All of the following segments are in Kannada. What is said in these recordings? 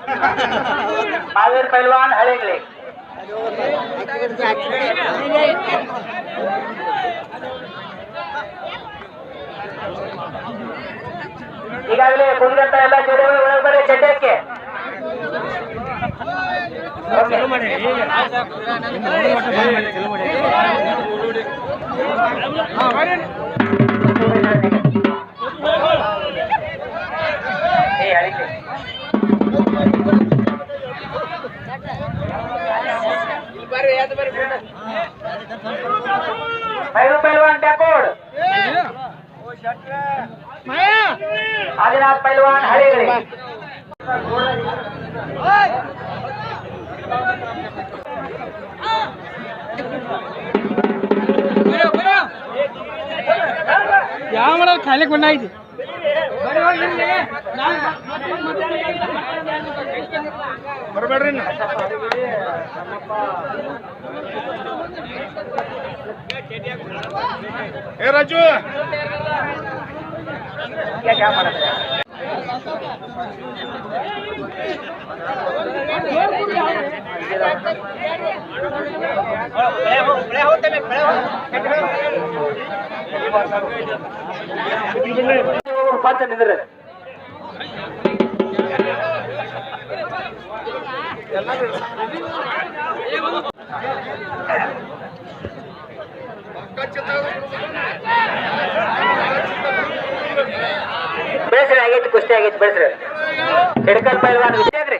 महावीर पैलवान हळिंगळे ಈಗಾಗಲೇ ಕುಂದಂತ ಎಲ್ಲ ಜೋಡಿ ಒಳಗಡೆ ಚಡ್ಡಕ್ಕೆ ಏ ಹಳಿಕೆ पैलू पैलवान टॅकोड आदिनाथ पैलवान हळेगळे ಯಾವ ಮಾಡೋದು ಖಾಲಿ ಕೊಂಡಾಯ್ತು ಬರಬೇಡ್ರಿ ಏ ರಾಜು. ಪಾತ್ರ ನಿಂದ್ರೆ ಬೆಳೆಸ್ರಿ ಆಗೈತಿ, ಕುಸ್ತಿ ಆಗೈತಿ ಬೆಳೆಸ್ರಿ ಕೆಡಕಲ್ ಪೈಲ್ವಾನ್ ಖುಷಿ ಆಗ್ರಿ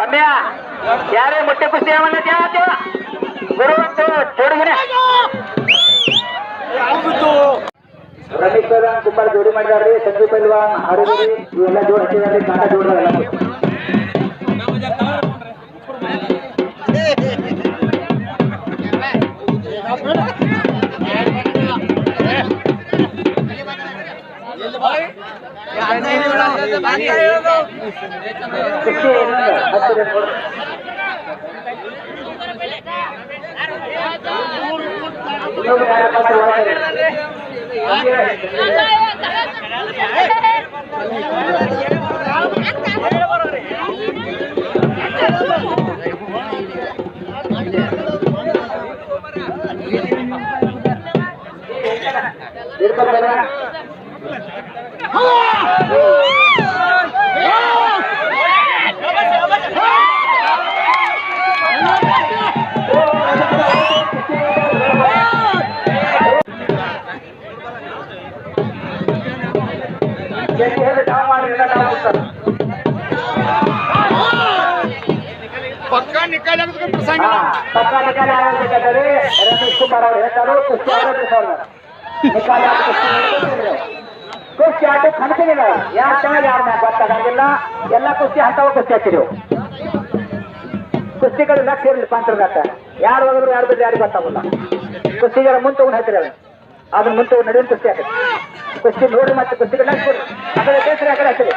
ರಮ್ಯ, ಯಾರೇ ಮೊಟ್ಟೆ ಕುಸ್ತಿ ಯಾವನ್ನ ಯಾವ ಗುರು ಅಂತ ಜೋಡಿಗಿನ? ರಮೇಶ್ ಪೈಲ್ವಾನ್ ಕುಂಬಾರ್ ಜೋಡಿ ಮಾಡಿದಾರ್ರಿ ಸಂಜೀವ್ ಪೈಲ್ವಾನ್ ಹರಿದ್ರಿ ಇವೆಲ್ಲ ಜೋಡಿ ಹಚ್ಚಿದಾರ್ರಿ ಕಾಟ ಜೋಡಿದಾರೆಲ್ಲ ಕುಸ್ತಿ Hello! ಅವ್ರು ಕುಸ್ತಿ ಆಟ ಕಣ್ತಿಲ್ಲ ಯಾರು ಚೆನ್ನಾಗಿ ಯಾರ ಗೊತ್ತಾಗಂಗಿಲ್ಲ. ಎಲ್ಲ ಕುಸ್ತಿ ಹಂತವ ಕುಸ್ತಿ ಕುಸ್ತಿಗಳು ಲಕ್ಷ ಇರಲಿ ಪಾಂತ್ರದಾಟ ಯಾರು ಹೋದ್ರು ಯಾರು ಬಿಡ್ರಿ ಯಾರಿಗೆ ಗೊತ್ತಾಗಲ್ಲ ಕುಸ್ತಿಗಳ ಮುಂದೆ ತಗೊಂಡು ಹಾಕಿರ ಅದನ್ನ ಮುಂದೆ ನಡೆಯುವ ಕುಸ್ತಿ ಆಗುತ್ತೆ ಕುಸ್ತಿ ನೋಡಿ ಮತ್ತೆ ಕುಸ್ತಿಗಳು ಲಕ್ಷ ಕೊಡ್ರಿ ಆ ಕಡೆ ಕೇಸರಿ ಆ ಕಡೆ ಹಾಕಿರಿ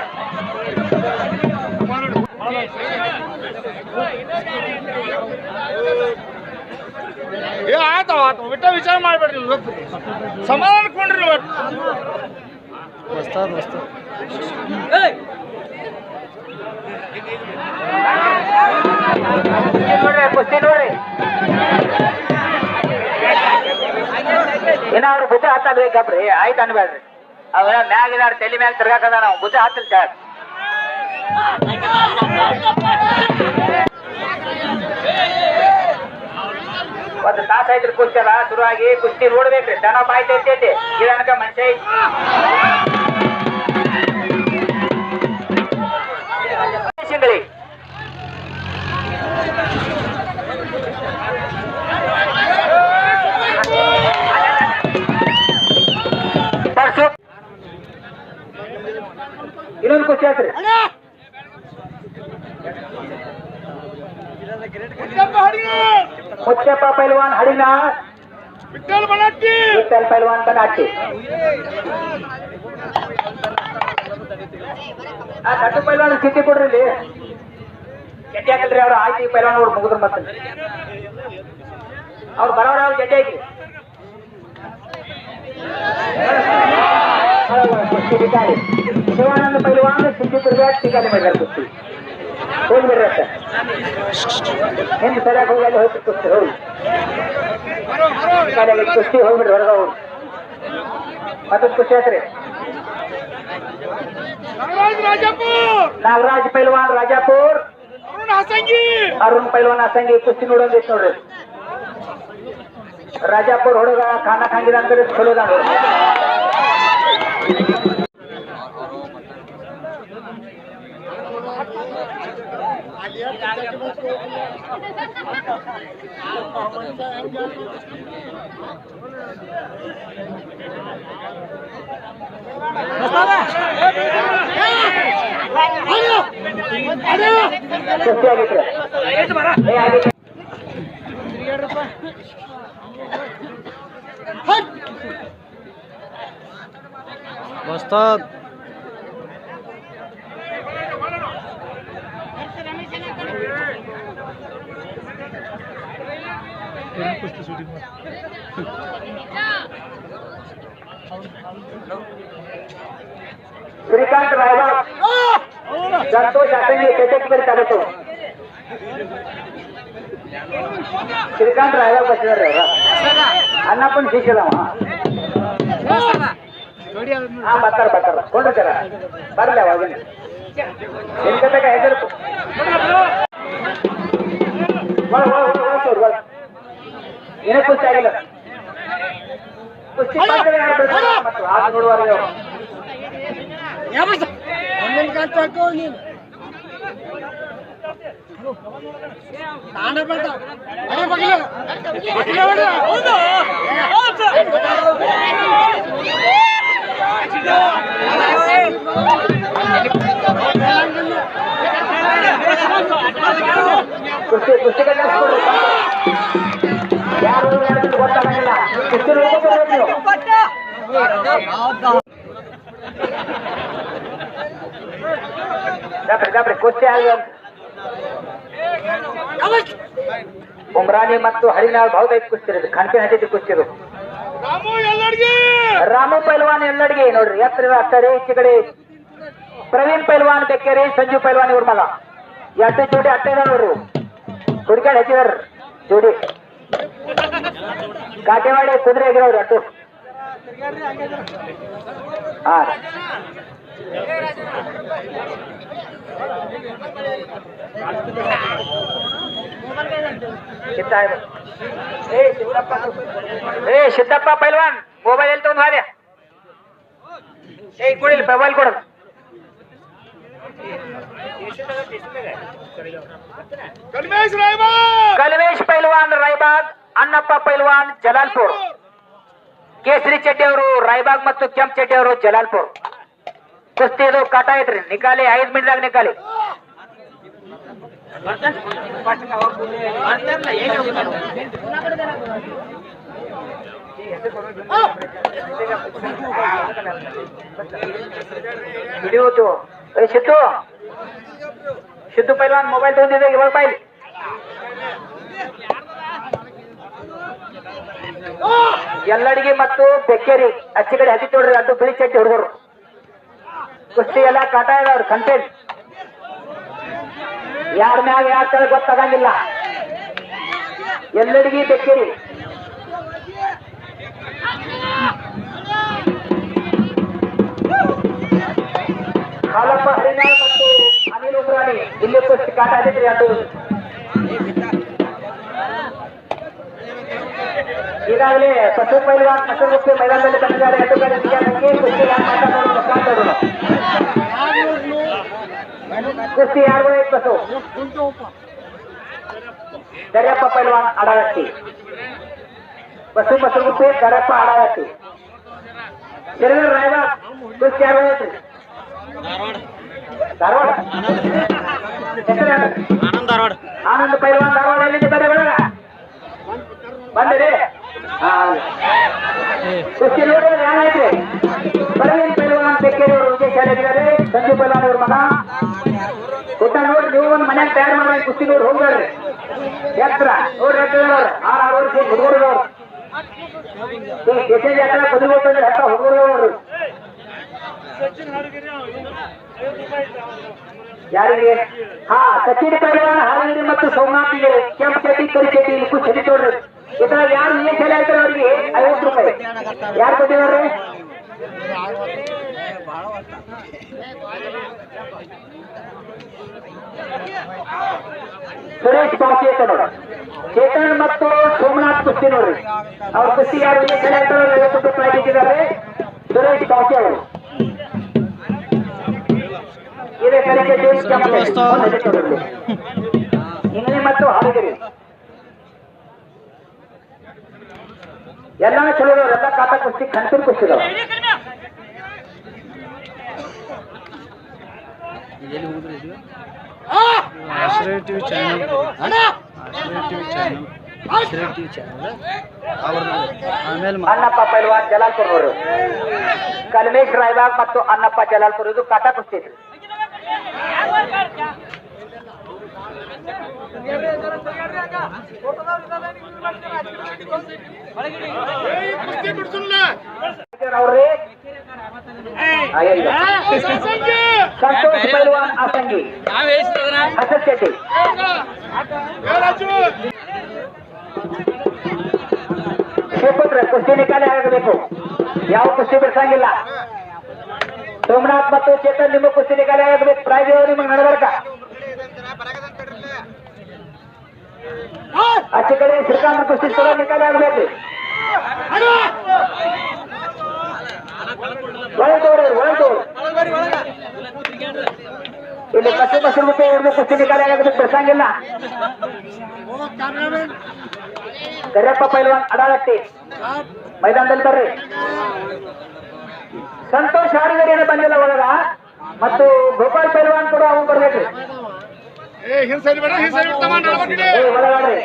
ಏ ಆತ ಆತ ಬಿಟ್ಟ ವಿಚಾರ ಮಾಡ್ಬೇಡ್ರಿ. ಸಮಾಧಾನ ಕೊಂಡ್ರಿ ಕುಸ್ತಿ ಕುಸ್ತಿ ನೋಡ್ರಿ ಇನ್ನ ಅವ್ರು ಭುಜ ಹತ್ತಬೇಕಪ್ರಿ ಆಯ್ತು ಅನ್ಬೇಡ್ರಿ ಅವ್ರ ಮ್ಯಾಗ ಇದಾರ, ತಲೆ ಮ್ಯಾಗ ತಿರ್ಗಾಕದ ನಾವು. ಬುದ್ಧಿ ಹತ್ತಲ್ ಸರ್ ಒಂದು ತಾಸ ಐತ್ರಿ ಕುಸ್ತಿ ಅಲ್ಲ ಶುರು ಆಗಿ ಕುಸ್ತಿ ನೋಡ್ಬೇಕ್ರಿ ದನ ಬಾಯ್ ತೈತೈತಿ ಇದನಕ ಮನುಷ್ಯ ಐತಿ. ಇನ್ನೊಂದು ಖುಷಿ ಆತ್ರಿ ಮುಚ್ಚಪ್ಪ ಪೈಲ್ವಾನ್ ಹಡಿನ? ವಿಠಲ್ ಪೈಲ್ವಾನ್ ಕನಾಟಿ ಆ ಕಟ್ಟು ಪೈಲ್ವಾನ್ ಸ್ಥಿತಿ ಕೊಡ್ರಿ ಇಲ್ಲಿ. ಜಡ್ಡಿ ಹಾಕಲ್ರಿ ಅವ್ರು ಆಯ್ತಿ ಪೈಲ್ವಾನ್ ಅವ್ರು ಮುಗಿದ್ರು ಮತ್ತೆ. ಅವ್ರು ಬರೋರು ಅವ್ರು ಜಡ್ಡಿ ಹಾಕಿ? फळावर कुस्ती ठिकाणी शिवानंद पैलवान सिंधुदुर्गात ठिकाणी मैदान कुस्ती कोण बरं असतात हिंद सड्या खोगायला होती कुस्ती होईल एखाद्या कुस्ती होईल ढोरगावून मदत कुस्ती असते नागराज पैलवान राजापूर अरुण पैलवान असंगी कुस्ती निवडून देत नव्हते राजापूर होडोगा खाना खांगिरांकडे खोलो जाणार Ayo, ಖಾಂಗಿದ ಅಂದ್ರೆ ಚಲೋ ಅದ ನೋಡ್ರಿ ಕುಸ್ತಿ ಆಗಿತ್ರಿ ಏ ಆಗಿತ್ತು ವಸ್ತಾದ್ ಶ್ರೀಕಾಂತ್ ರಾಯಬಾಗ್ ಸಂತೋಷ್ ಅಸಂಗಿ ಚಟಕ್ಬರಿ ಹಾ ಬರ್ತಾರ ಬರ್ತಾರ ಕೊಂಡಿರ್ತಾರ ಬರ್ಲಿ ಅವಾಗಿನ ಎಂತಕ ಹೆದರ್ಕು ಒಳ ಒಳ ಒಳ ಒಳ ಸರ್, ಒಳ. ಏನೂ ಕುಸ್ತಿ ಆಗಿಲ್ಲ ಕುಸ್ತಿ ಪಂದ್ಯ ಆಡ್ಬೇಕು ಕುಸ್ತಿ ಕುಸ್ತಿ ಕಟ್ಟಿಸ್ಕೊಡ್ರಿ ಯಾರು ಯಾರು ಗೊತ್ತಾಗಂಗಿಲ್ಲ ಕುಸ್ತಿ ನೋಡ್ಕೊಬೇಕು ನೀವು ಜಾಪ್ರಿ ಜಾಪ್ರಿ ಕುಸ್ತಿ ಆಗಿ ಉಮ್ರಾನಿ ಮತ್ತು ಹರಿನಾಳ್ ಭಾವದೈತ್ ಕುಸ್ತಿ ಇದು ಕಣ್ಪಿನ ಹತ್ತಿದ್ದು ಕುಸ್ತಿ ಇದು ರಾಮು ಪೈಲ್ವಾನ್ ಎಲ್ಲಡಿಗೆ ನೋಡ್ರಿ, ಎತ್ತರ ಅತ್ತರಿ ಈಚೆ ಪ್ರವೀಣ್ ಪೈಲ್ವಾನ್, ಬೆಕ್ಕೇರಿ, ಸಂಜು ಪೈಲ್ವಾನ್ ಇವ್ರ ಮಗ ಎರಡು ಜೋಡಿ ಅಟ್ಟ ನೋಡ್ರಿ. ಹುಡುಕಾಡ್ ಹಚ್ಚಿದಾರ ಜೋಡಿ. ಕಾಟೆವಾಡಿ, ಕುದುರೆ ಆಗಿರೋರು ಅಟ್ಟು ಹಾ. ಏ ಸಿದ್ದಪ್ಪ ಏ ಸಿದ್ದಪ್ಪ ಪೈಲ್ವಾನ್ ಮೊಬೈಲ್ ಎಲ್ಲಿ ತಗೊಂಡ್ ಹಾದೆ? ಏ ಕೊಡಿಲ್ಲ ಮೊಬೈಲ್ ಕೊಡ ಕಲ್ಮೇಶ್ ಪೈಲ್ವಾನ್ ರಾಯ್ಬಾಗ್ ಅಣ್ಣಪ್ಪ ಪೈಲ್ವಾನ್ ಜಲಾಲ್ಪುರ್. ಕೇಸರಿ ಚೆಟ್ಟಿ ಅವರು ರಾಯ್ಬಾಗ್ ಮತ್ತು ಕೆಂಪ್ ಚೆಟ್ಟಿ ಅವರು ಜಲಾಲ್ಪುರ್. ಕುಸ್ತಿ ಇದು ಕಾಟ ಐತ್ರಿ ನಿಕಾಲಿ ಐದ್ ಮಿನಿಟ್ದಾಗ ನಿಕಾಲಿ. ಹಿಡಿಯೋದು. ಏ ಸಿದ್ದು ಸಿದ್ದು ಪೈಲ್ವಾನ್ ಮೊಬೈಲ್ ತಗೊಂಡಿದ್ದೆ ಇವಾಗ ಪೈಲ್. ಎಲ್ಲಡಿಗೆ ಮತ್ತು ಬೆಕ್ಕೇರಿ, ಅಚ್ಚಿ ಕಡೆ ಹತ್ತಿ ತೋಡ್ರಿ, ಅದು ಬಿಳಿ ಚಟ್ಟಿ ಹುಡುಗರು. ಕುಸ್ತಿ ಎಲ್ಲ ಕಾಟ ಇದಾವ್ರಿ ಕಂಟೆಂಟ್ ಯಾರ ಮ್ಯಾಗ ಯಾರ ತಳ ಗೊತ್ತಾಗಂಗಿಲ್ಲ. ಎಲ್ಲಡಿಗೆ ಬೇಕಿರಿ ಹಾಲಪ್ಪ ಹರಿನಾಳ್ ಮತ್ತು ಅನಿಲ್ ಉಮ್ರಾಣಿ ಇಲ್ಲಿ ಕುಸ್ತಿ ಕಾಟ ಆದಿತ್ರಿ ಅದು. ಈಗಾಗಲೇ ಪಶು ಪೈಲ್ವಾನ್ ಪಶುಗುಪ್ಪೆ ಮೈದಾನದಲ್ಲಿ ಬಂದಿದ್ದಾರೆ. ಎದುರುಗಡೆ ಬಿಜಾಪುರಕ್ಕೆ ಕುಸ್ತಿ ಮಾತಾಡೋದು ಮಾತಾಡೋದು ಕುಸ್ತಿ ಯಾರು ಬಸು ದರ್ಯಪ್ಪ ಪೈಲ್ವಾನ್ ಅಡಗಟ್ಟಿ ಬಸು ಪಶುಗುಪ್ಪೆ ದರ್ಯಪ್ಪ ಅಡಗಟ್ಟಿ ಶರೀರ ರಾಯಬಾಗ್ ಕುಸ್ತಿ ಯಾರು ಐತ್ರಿ ಧಾರವಾಡ ಹೆಸರೇನು? ಆನಂದ್ ಧಾರವಾಡ ಆನಂದ್ ಪೈಲ್ವಾನ್ ಧಾರವಾಡ ಎಲ್ಲಿದೆ ಬರೀ ಒಳಗ ಬಂದಿರಿ ಹಾ ಕುಸ್ತಿ ನೋಡಿದ್ರೆ ಏನಾಯ್ತ್ರಿ ಪ್ರವೀಣ್ ಪೈಲ್ವಾನ್ ಬೆಕ್ಕೇರಿ ಅವರು ವಿಜಯ ಶಾಲೆಗಿದ್ದಾರೆ ಸಂಜು ಪೈಲ್ವಾನ್ ಅವ್ರ ಮಗ ಕೊಟ್ಟ ನೋಡಿ, ನೀವು ಒಂದು ಮನ್ಯಾಗ ತಯಾರು ಮಾಡಿ ಕುಸ್ತಿ ನೋಡಿ ಹೋಗ್ಬೇಡ್ರಿ. ಎತ್ತರ. ನೋಡ್ರಿ, ಎತ್ತರ ಆರು ಆರು ವರ್ಷ ಹುಡುಗರು ದೇಶದ ಯಾತ್ರೆ ಬದಿಗೊಟ್ಟಂದ್ರೆ ಹತ್ತ ಹುಡುಗರು ನೋಡ್ರಿ ಯಾರಿಗೆ? ಹಾ, ಸಚಿನ್ ಪೈಲವಾನ ಹಾಲಿಗೆ ಮತ್ತು ಸೋಮನಾಥಿಗೆ ಕೆಂಪು ಚಟಿ ಕರಿ ಚಟಿ ಇಲ್ಕು ಚಟಿ ನೋಡ್ರಿ ಇದ್ರಾಗ ಯಾರು ಏನ್ ಚಲ ಹೇಳ್ತಾರೆ ಅವ್ರಿಗೆ? ಐವತ್ತು ರೂಪಾಯಿ. ಯಾರು ಕೊಟ್ಟಿದಾರ್ರಿ ಸುರೇಶ್ ಬಾಕಿ ನೋಡ್ರಿ ಚೇತನ್ ಮತ್ತು ಸೋಮನಾಥ್ ಕುಸ್ತಿ ನೋಡ್ರಿ. ಅವ್ರ ಕುಸ್ತಿ ಯಾರಿಗೆ ಅವ್ರಿಗೆ ಐವತ್ತು ರೂಪಾಯಿ ಇಟ್ಟಿದ್ದಾರೆ ಸುರೇಶ್ ಬಾಕಿ ಅವರು. ಇದೇ ಕಲಿಕೆ ಇಂಗ್ಲಿ ಮತ್ತು ಹಾಲಗಿರಿ ಎಲ್ಲ ಚಲೋ ಎಲ್ಲ ಕಾಟ ಕುಸ್ತಿ ಕಂತೂರ್ ಇದು? ಇದಾವ Ashraya TV channel. Ashraya TV channel. Ashraya TV channel. ಆಮೇಲೆ ಮಾ- ಅನ್ನಪ್ಪ ಪೈಲ್ವಾನ್ ಜಲಾಲ್ಪುರ್ ಅವರು ಕಲ್ಮೇಶ್ ರಾಯ್ಬಾಗ್ ಮತ್ತು ಅನ್ನಪ್ಪ ಜಲಾಲ್ಪುರ್ ಇದು. ಕಾಟ ಕುಸ್ತಿ ಐತ್ರಿ ಕುಸ್ತಿ ಬಿಡ್ಸುಲ್ಲ ಅವ್ರಿ ಸಂತೋಷ್ ಪೈಲ್ವಾನ್ ಅಸಂಗಿ ಹಸನ್ ಶೆಟ್ಟಿ. ರಾಜು ಶಿವಪುತ್ರ ಕುಸ್ತಿ ನಿಕಾಲೆ ಆಗಬೇಕು. ಯಾವ ಕುಸ್ತಿ ಬಿಡ್ಸಂಗಿಲ್ಲ. ಸೋಮನಾಥ್ ಮತ್ತು ಚೇತನ್ ನಿಮ್ಮ ಕುಸ್ತಿ ನಿಕಾಲೆ ಆಗಬೇಕು. ಪ್ರೈಜ್ ನಿಮಗೆ ನಡಬರ್ಕ? ಆಚೆ ಕಡೆ ಶ್ರೀಕಾಂತ್ ಕುಸ್ತಿ ಸ್ಥಳ ನಿಕಾಲಿ ಆಗಬೇಕು ಒಳಗೆ ತೋರಿ ಒಳಗೆ ತೋರಿ ಇಲ್ಲಿ ಕಸಿ ಬಸ್ ಮುಖ್ಯ ಇರ್ಬೇಕು ಕುಸ್ತಿ ನಿಕಾಲಿ ಆಗಬೇಕು ಬಿಡ್ಸಂಗಿಲ್ಲ ಕರಿಯಪ್ಪ ಪೈಲ್ವಾನ್ ಅಡಾಗಟ್ಟಿ ಮೈದಾನದಲ್ಲಿ ಬರ್ರಿ. ಸಂತೋಷ್ ಹಾಡಿಗರಿ ಏನೇ ಬಂದಿಲ್ಲ ಒಳಗ. ಮತ್ತು ಗೋಪಾಲ್ ಪೈಲ್ವಾನ್ ಕೂಡ ಅವನು ಬರ್ಬೇಕ್ರಿ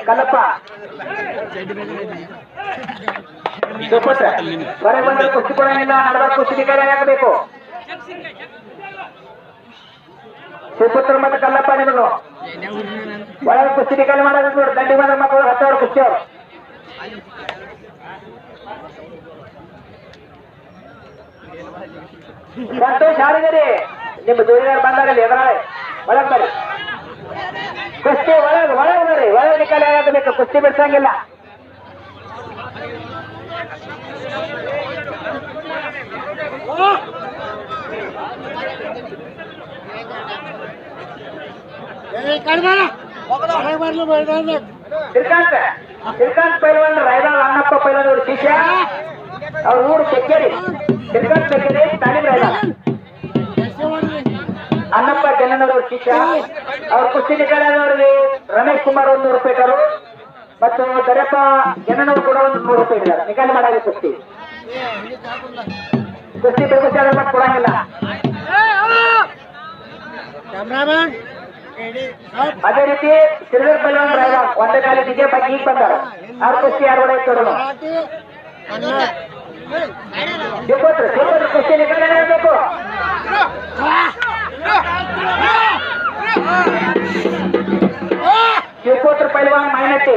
ಕಲ್ಲಪ್ಪ. ಬರೆ ಕುಸ್ತಿ ಸುಪುತ್ರ ಮತ್ತೆ ಕಲ್ಲಪ್ಪ ನಿಮಗೂ. ಒಳಗೆ ಕುಸ್ತಿ ನೋಡಿ, ದಂಡಿ ಮಾಡ ಮಕ್ಕಳು ಕುಸ್ತಿ ಸಂತೋಷ್, ಯಾರಿದ್ದೀರಿ? ನಿಮ್ಮ ಜೋಡಿಗಾರ ಬಂದಾಗಲ್ಲಿ ಎದುರಾಳೆ. ಒಳಗೆ ಬರ್ರಿ ಕುಸ್ತಿ ಒಳಗೆ ಒಳಗೆ ಬರ್ರಿ ಒಳಗೆ ನಿಕಾಲ ಆಗಬೇಕು ಕುಸ್ತಿ ಬಿಡ್ಸಂಗಿಲ್ಲ. ಶ್ರೀಕಾಂತ್ ಶ್ರೀಕಾಂತ್ ಪೈಲ್ವಾನ್ ರಾಯಬಾಗ್ ಅಣ್ಣಪ್ಪ ಪೈಲ್ವಾನ್ ಅವ್ರ ಶಿಷ್ಯ. ಅವ್ರ ಊರು ಕೆಕ್ಕೇರಿ ಶ್ರೀಕಾಂತ್ ತಾಲೀಮ್ ರಾಯಬಾಗ್ ಅನ್ನಪ್ಪ ಜನನವರು ಶಿಷ್ಯ ಅವ್ರ ಕುಸ್ತಿ ನಿಕಾಲದವರಿಗೆ ರಮೇಶ್ ಕುಮಾರ್ ಒಂದು ನೂರು ರೂಪಾಯಿ ಇಟ್ಟರು ಮತ್ತು ದರಪ್ಪ ಜನನವರು ಕೂಡ ಒಂದು ನೂರು ರೂಪಾಯಿ ಇದ್ದಾರೆ ನಿಕಾಲಿ ಮಾಡಾಗ ಕುಸ್ತಿ. ಕುಸ್ತಿ ಬೇಕು ಕೊಡಂಗಿಲ್ಲ. ಅದೇ ರೀತಿ ಸಿಲ್ವರ್ ಪೈಲ್ವಾನ್ ಡ್ರೈವರ್ ಒಂದೇ ಕಾಲ ಡಿಜೆ ಬಗ್ಗೆ ಈಗ ಬಂದಾರ. ಅವ್ರ ಕುಸ್ತಿ ಯಾರು ಕೂಡ ಇಟ್ಟರು ಶಿವಪುತ್ರ ಕುಸ್ತಿ ನಿಕಾಲಿ ಆಗಬೇಕು ಶಿವಪುತ್ರ ಪೈಲ್ವಾನ್ ಮೈನಟ್ಟಿ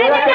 ಇವತ್ತೇ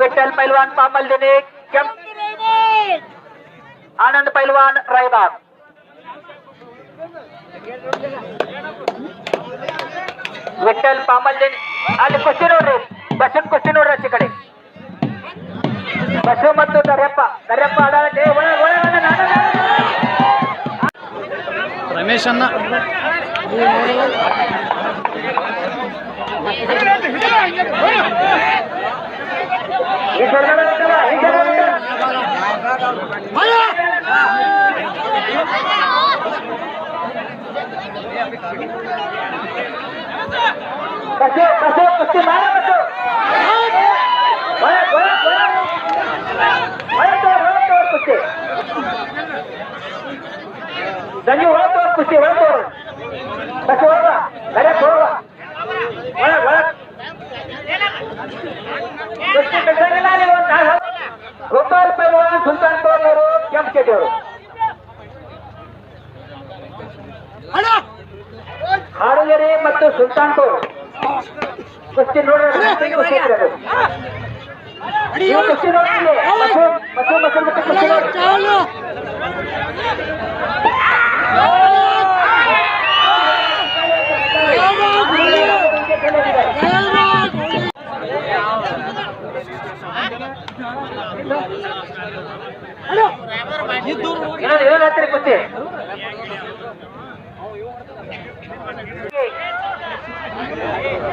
ವಿಠಲ್ ಪೈಲ್ವಾನ್ ಪಾಮಲ್ ದಿನಿ ಆನಂದ್ ಪೈಲ್ವಾನ್ ರೈಬಾಗ್ ವಿಠಲ್ ಪಾಮಲ್ ದಿನಿ ಅಲ್ಲಿ ಕುಸ್ತಿ ನೋಡ್ರಿ ಬಸನ್ ಕುಸ್ತಿ ನೋಡ್ರಿ ಅಚ್ಚ ಕಡೆ. ಬಸು ಮತ್ತು ದರ್ಯಪ್ಪ ದರ್ಯಪ್ಪ ರಮೇಶ್ ಅನ್ನ ಬಸ್ಸು ಬಸ್ಸು ಕುಸ್ತಿ ಮಾಡ ಬಸ್ಸು ಒಳಗ್, ಒಳಗ್, ಒಳಗ್. ಒಳಗ್ ತೋರ್, ಒಳಗ್ ತೋರ್ ಕುಸ್ತಿ ಸಂಜು ಒಳಗ್ ತೋರ್ ಕುಸ್ತಿ ಒಳಗ್ ತೋರ್ ಕೆಂಪ್ ಚಡ್ಡಿ ಅವರು ಹಾಡುಗೆರೆ ಮತ್ತು ಸುಲ್ತಾನ್ಪುರ್ ಕುಸ್ತಿ ನೋಡ್ರಿ ಕುಸ್ತಿ ಇದ್ರೆ ಅದು. ನೀವು ಕುಸ್ತಿ ನೋಡ್ರಿ ಮಸು ಮಸು ಮಸು ಮತ್ತೆ ಕುಸ್ತಿ ನೋಡ್ರಿ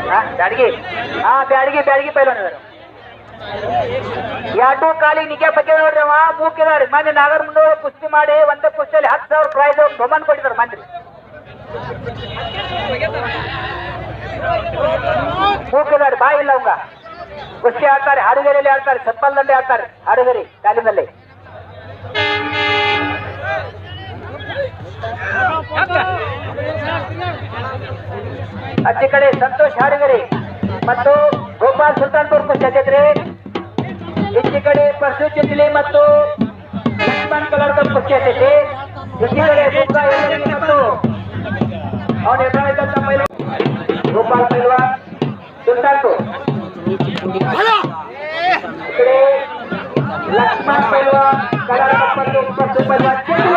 ಹಾ, ಬ್ಯಾಡಗಿ ಹಾ ಬ್ಯಾಡಗಿ ಬ್ಯಾಡಗಿ ಪೈಲೋಣ ಎರಡು ಕಾಲಿ ನಿಗೆ ಬಗ್ಗೆ ನೋಡ್ರಿ ಅವ ಮೂಕಿದಾರಿ. ಮೊನ್ನೆ ನಾಗರ ಮುಂದೆ ಕುಸ್ತಿ ಮಾಡಿ ಒಂದೇ ಕುಸ್ತಿಯಲ್ಲಿ ಹತ್ತು ಸಾವಿರ ಪ್ರೈಸ್ ಬಹುಮಾನ ಕೊಟ್ಟಿದ್ರು ಮಂದಿ ಮೂಕಿದಾರಿ ಬಾಯಿ ಇಲ್ಲ ಅವಂಗ. ಕುಸ್ತಿ ಆಡ್ತಾರೆ ಹಾಡುಗೆರೆಯಲ್ಲಿ ಆಡ್ತಾರೆ ಚಪ್ಪಲ್ ದಂಡೆ ಆಡ್ತಾರೆ ಹಾಡುಗೆರೆ ಕಾಲಿನಲ್ಲಿ ಆಚೆ ಕಡೆ ಸಂತೋಷ್ ಹಾಡುಗೆರೆ ಮತ್ತು ಗೋಪಾಲ್ ಸುಲ್ತಾನ್ಪುರ್ ಕುಸ್ತಿ ಆಗೈತ್ರಿ ಈಚೆ ಕಡೆ ಪರಶು ಚಿಂಚಲಿ ಮತ್ತು ಲಕ್ಷ್ಮಣ್ ಕಲರ್ ಕುಸ್ತಿ ಆಗೈತಿ ಈಚೆ ಕಡೆ ಗೋಪಾ ಯಲ್ಲಗಿ ಮತ್ತು ಅವನ ಎದುರಾಳಿದಂತ ಪೈಲ್ವಾನ್ ಗೋಪಾಲ್ ಪೈಲ್ವಾನ್ ಸುಲ್ತಾನ್ಪುರ್ ಈ ಕಡೆ ಲಕ್ಷ್ಮಣ್ ಪೈಲ್ವಾನ್ ಕಲರ್ ಮತ್ತು ಪರಶು ಪೈಲ್ವಾನ್ ಚಿಂಚಲಿ ಈಗಾಗಲೇ